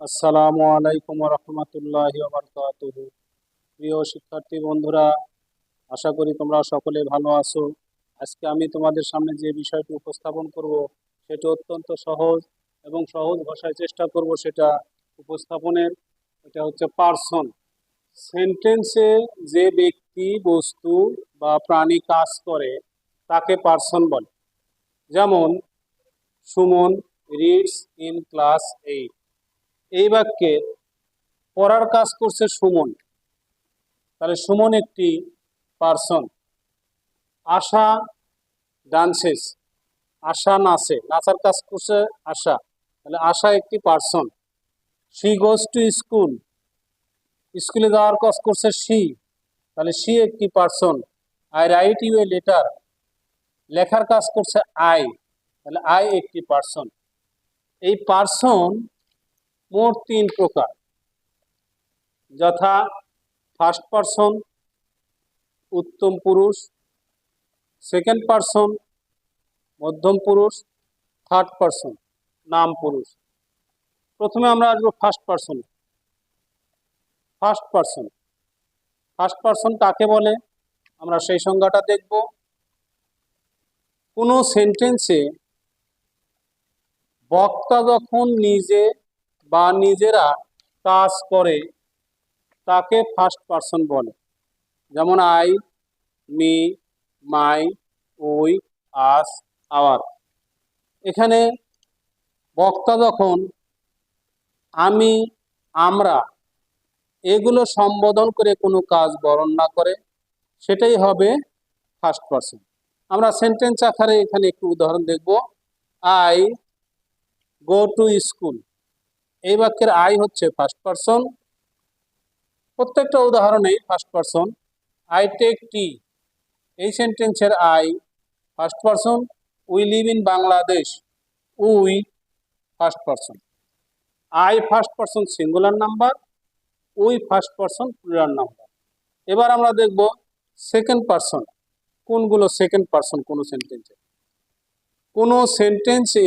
আসসালামু আলাইকুম রহমতুল্লাহ বারকাতুহ। প্রিয় শিক্ষার্থী বন্ধুরা, আশা করি তোমরা সকলে ভালো আছো। আজকে আমি তোমাদের সামনে যে বিষয়টি উপস্থাপন করব, সেটা অত্যন্ত সহজ এবং সহজ ভাষায় চেষ্টা করব সেটা উপস্থাপনের। এটা হচ্ছে পার্সন। সেন্টেন্সে যে ব্যক্তি, বস্তু বা প্রাণী কাজ করে, তাকে পার্সন বলে। যেমন, Suman reads in class eight. এই বাক্যে পড়ার কাজ করছে সুমন। তাহলে সুমন একটি পার্সন আশা ডান্সেস আশা নাচে নাচার কাজ করছে আশা। তাহলে আশা একটি person she goes to school স্কুলে যাওয়ার কাজ করছে শি তাহলে শি একটি person I write you a letter লেখার কাজ করছে আই তাহলে আই একটি পার্সন এই পার্সন মোট তিন প্রকার। যথা ফার্স্ট পারসন উত্তম পুরুষ সেকেন্ড পারসন মধ্যম পুরুষ থার্ড পারসন নাম পুরুষ। প্রথমে আমরা আসব first person first person first person কাকে বলে? আমরা সেই সংজ্ঞাটা দেখব। কোনো সেন্টেন্সে বক্তা যখন নিজে বা নিজেরা কাজ করে, তাকে ফার্স্ট পারসন বলে। যেমন আই মি মাই ওই আস আওয়ার এখানে বক্তা যখন আমি, আমরা এগুলো সম্বোধন করে কোনো কাজ বরণ না করে, সেটাই হবে ফার্স্ট পারসন আমরা সেন্টেন্স আকারে এখানে একটু উদাহরণ দেখব। আই গো টু স্কুল এই বাক্যের আই হচ্ছে ফার্স্ট পারসন প্রত্যেকটা উদাহরণে first person I take tea এই সেন্টেন্সের I first person we live in Bangladesh we first person I first person singular number we first person plural number এবার আমরা দেখব সেকেন্ড পারসন কোনগুলো সেকেন্ড পারসন কোনো সেন্টেন্সে কোনো সেন্টেন্সে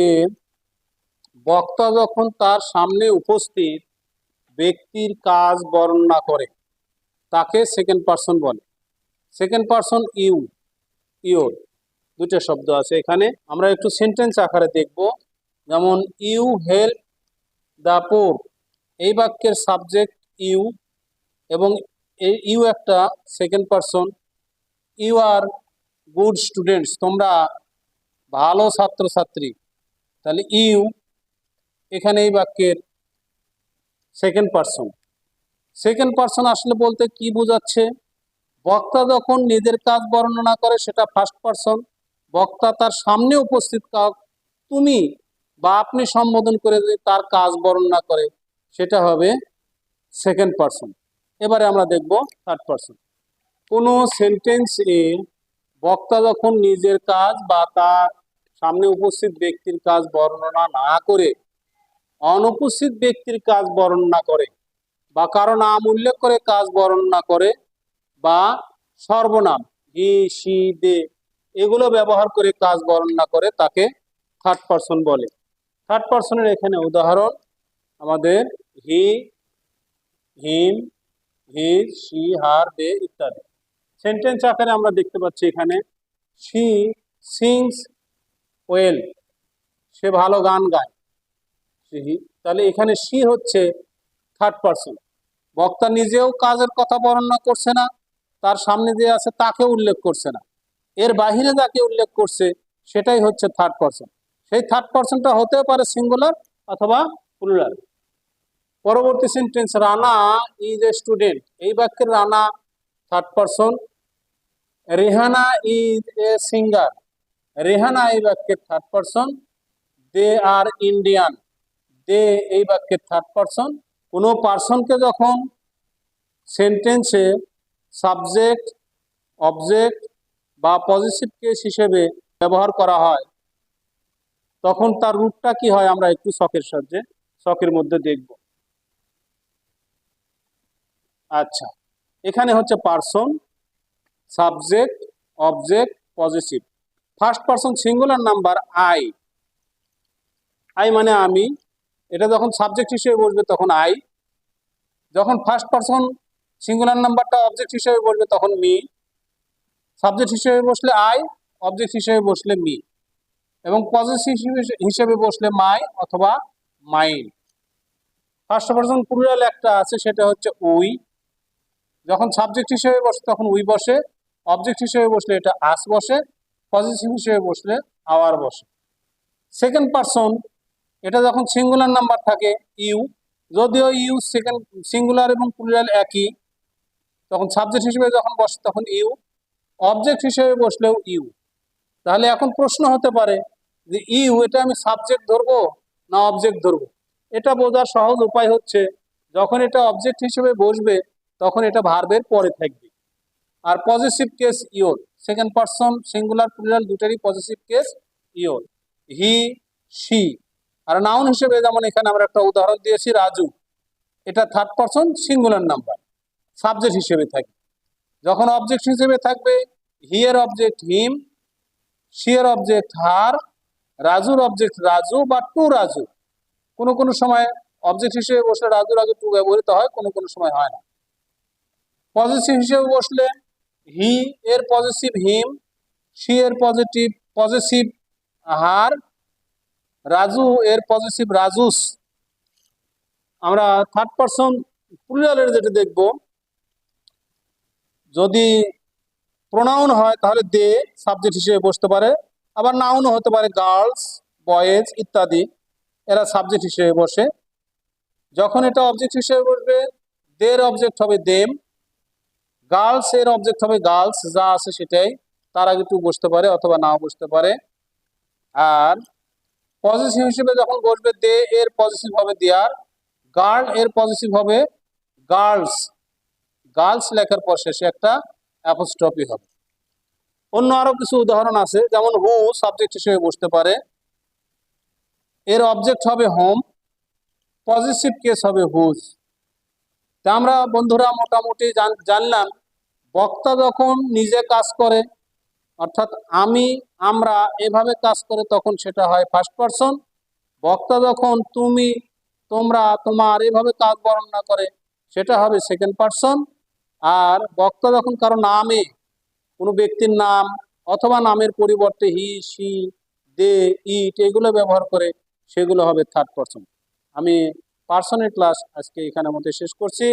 বক্তা যখন তার সামনে উপস্থিত, ব্যক্তির কাজ বর্ণনা করে, তাকে সেকেন্ড পারসন বলে। সেকেন্ড পারসন ইউ ইউর দুটো শব্দ আছে এখানে। আমরা একটু সেন্টেন্স আকারে দেখব। যেমন, ইউ হেল্প দ্য পোর, এই বাক্যের সাবজেক্ট ইউ এবং ইউ একটা second person you are good students, তোমরা ভালো ছাত্রছাত্রী। তাহলে ইউ এখানে এই বাক্যের সেকেন্ড পারসন সেকেন্ড পারসন আসলে বলতে কি বোঝাচ্ছে? বক্তা যখন নিজের কাজ বর্ণনা করে, সেটা ফার্স্ট পারসন বক্তা তার সামনে উপস্থিত কাজ তুমি বা আপনি সম্বোধন করে যদি তার কাজ বর্ণনা করে, সেটা হবে সেকেন্ড পারসন এবারে আমরা দেখব থার্ড পারসন কোনো সেন্টেন্স এ বক্তা যখন নিজের কাজ বা তার সামনে উপস্থিত ব্যক্তির কাজ বর্ণনা না করে অনুপস্থিত ব্যক্তির কাজ বর্ণনা করে বা কারও নাম উল্লেখ করে কাজ বর্ণনা করে বা সর্বনাম হি সি দে এগুলো ব্যবহার করে কাজ বর্ণনা করে তাকে থার্ড পারসন বলে। থার্ড পারসনের এখানে উদাহরণ আমাদের হি, হিম হি সি হার, দে ইত্যাদি। সেন্টেন্স আকারে আমরা দেখতে পাচ্ছি এখানে সি সিংস ওয়েল সে ভালো গান গায়। তাহলে এখানে সি হচ্ছে থার্ড পারসন বক্তা নিজেও কাজের কথা বর্ণনা করছে না, তার সামনে যে আছে তাকে উল্লেখ করছে না। এর বাহিরে যাকে উল্লেখ করছে, সেটাই হচ্ছে থার্ড পারসন সেই থার্ড পারসনটা হতে পারে সিঙ্গুলার অথবা প্লুরাল পরবর্তী sentence Rana is a student এই বাক্যের Rana third person Rehana is a singer Rehana এই বাক্যের third person they are Indian they এই বাক্যের থার্ড পারসন কোনো পার্সনকে যখন সেন্টেন্সে সাবজেক্ট অবজেক্ট বা পজিটিভ কেস হিসেবে ব্যবহার করা হয়, তখন তার রূপটা কি হয় আমরা একটু শখের সাহায্যে, শখের মধ্যে দেখব। আচ্ছা এখানে হচ্ছে person subject object positive first person singular number I I মানে আমি এটা যখন সাবজেক্ট হিসেবে বসবে তখন আই যখন ফার্স্ট পারসন সিঙ্গুলার নাম্বারটা অবজেক্ট হিসেবে বসবে তখন মি সাবজেক্ট হিসেবে বসলে আই অবজেক্ট হিসেবে বসলে মি এবং পজিটিভ হিসেবে বসলে মাই অথবা মাইন ফার্স্ট পারসন প্লুরাল একটা আছে, সেটা হচ্ছে উই যখন সাবজেক্ট হিসেবে বসে তখন উই বসে অবজেক্ট হিসেবে বসলে এটা আস বসে পজিটিভ হিসেবে বসলে আওয়ার বসে। সেকেন্ড পারসন এটা যখন সিঙ্গুলার নাম্বার থাকে ইউ যদিও ইউ সেকেন্ড সিঙ্গুলার এবং প্লুরাল একই, তখন সাবজেক্ট হিসেবে যখন বসে তখন ইউ অবজেক্ট হিসেবে বসলেও ইউ তাহলে এখন প্রশ্ন হতে পারে যে ইউ এটা আমি সাবজেক্ট ধরবো না অবজেক্ট ধরবো? এটা বোঝার সহজ উপায় হচ্ছে যখন এটা অবজেক্ট হিসেবে বসবে, তখন এটা ভার্বের পরে থাকবে। আর positive case your second person singular plural দুটারই positive case your he she R noun হিসেবে যেমন এখানে আমরা একটা উদাহরণ দিয়েছি, রাজু। এটা third person singular number subject হিসেবে থাকবে। যখন অবজেক্ট হিসেবে থাকবে হিয়ের অবজেক্ট হিম শিয়ের অবজেক্ট হার রাজুর অবজেক্ট রাজু বা টু রাজু। কোনো কোনো সময় অবজেক্ট হিসেবে বসলে রাজু রাজু টু ব্যবহৃত হয়, কোনো কোনো সময় হয় না। পজিটিভ হিসেবে বসলে হি এর পজিটিভ হিম সি এর পজিটিভ পজিটিভ হার রাজু, এর পজিটিভ রাজুস। আমরা থার্ড পারসন প্লুরালের যেটা দেখব, যদি প্রোনাউন হয় তাহলে দে সাবজেক্ট হিসেবে বসতে পারে, আবার নাউনও হতে পারে গার্লস বয়েজ ইত্যাদি, এরা সাবজেক্ট হিসেবে বসে। যখন এটা অবজেক্ট হিসেবে বসবে দের অবজেক্ট হবে দেম গার্লস এর অবজেক্ট হবে গার্লস যা আছে সেটাই, তার আগে টু বসতে পারে অথবা নাও বসতে পারে। আর পজিটিভ হিসেবে যখন বসবে দে এর পজিটিভ হবে দেয়ার গার্ল এর পজিটিভ হবে গার্লস গার্লস লেখার পর শেষে একটা অ্যাপোস্ট্রফি হবে। অন্য আরও কিছু উদাহরণ আছে, যেমন হু সাবজেক্ট হিসেবে বসতে পারে। এর অবজেক্ট হবে হোম পজিটিভ কেস হবে হুজ তা আমরা বন্ধুরা মোটামুটি জান- জানলাম, বক্তা যখন নিজে কাজ করে অর্থাৎ আমি, আমরা এভাবে কাজ করে তখন সেটা হয় ফার্স্ট পারসন বক্তা যখন, তুমি, তোমরা, তোমার, এভাবে কাজ বর্ণনা করে, সেটা হবে সেকেন্ড পারসন আর বক্তা যখন কারও নামে, কোনো ব্যক্তির নাম অথবা নামের পরিবর্তে হি সি দে, ইট এগুলো ব্যবহার করে, সেগুলো হবে থার্ড পারসন আমি পার্সনের ক্লাস আজকে এখানে মধ্যে শেষ করছি।